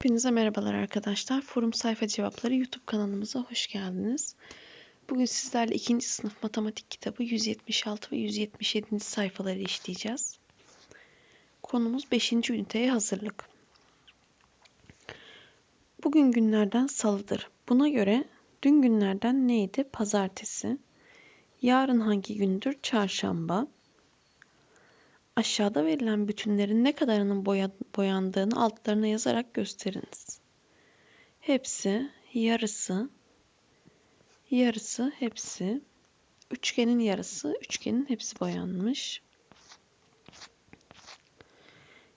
Hepinize merhabalar arkadaşlar. Forum Sayfa Cevapları YouTube kanalımıza hoş geldiniz. Bugün sizlerle 2. sınıf matematik kitabı 176 ve 177. sayfaları işleyeceğiz. Konumuz 5. üniteye hazırlık. Bugün günlerden salıdır. Buna göre dün günlerden neydi? Pazartesi. Yarın hangi gündür? Çarşamba. Aşağıda verilen bütünlerin ne kadarının boya, boyandığını altlarına yazarak gösteriniz. Hepsi, yarısı, yarısı, hepsi, üçgenin yarısı, üçgenin hepsi boyanmış.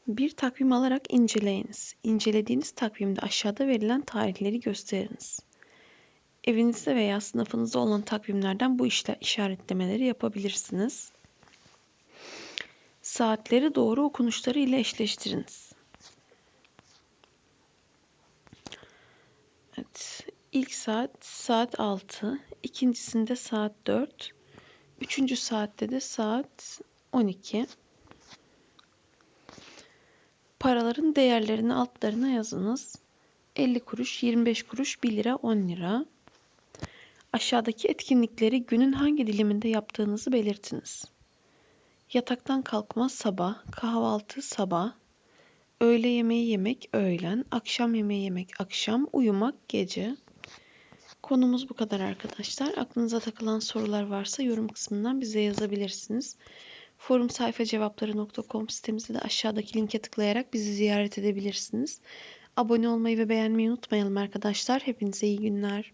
Bir takvim alarak inceleyiniz. İncelediğiniz takvimde aşağıda verilen tarihleri gösteriniz. Evinizde veya sınıfınızda olan takvimlerden bu işaretlemeleri yapabilirsiniz. Saatleri doğru okunuşları ile eşleştiriniz. Evet. İlk saat saat 6, ikincisinde saat 4, üçüncü saatte de saat 12. Paraların değerlerini altlarına yazınız. 50 kuruş, 25 kuruş, 1 lira, 10 lira. Aşağıdaki etkinlikleri günün hangi diliminde yaptığınızı belirtiniz. Yataktan kalkma sabah, kahvaltı sabah, öğle yemeği yemek öğlen, akşam yemeği yemek akşam, uyumak gece. Konumuz bu kadar arkadaşlar. Aklınıza takılan sorular varsa yorum kısmından bize yazabilirsiniz. Forum sayfa cevapları.com sitemizde de aşağıdaki linke tıklayarak bizi ziyaret edebilirsiniz. Abone olmayı ve beğenmeyi unutmayalım arkadaşlar. Hepinize iyi günler.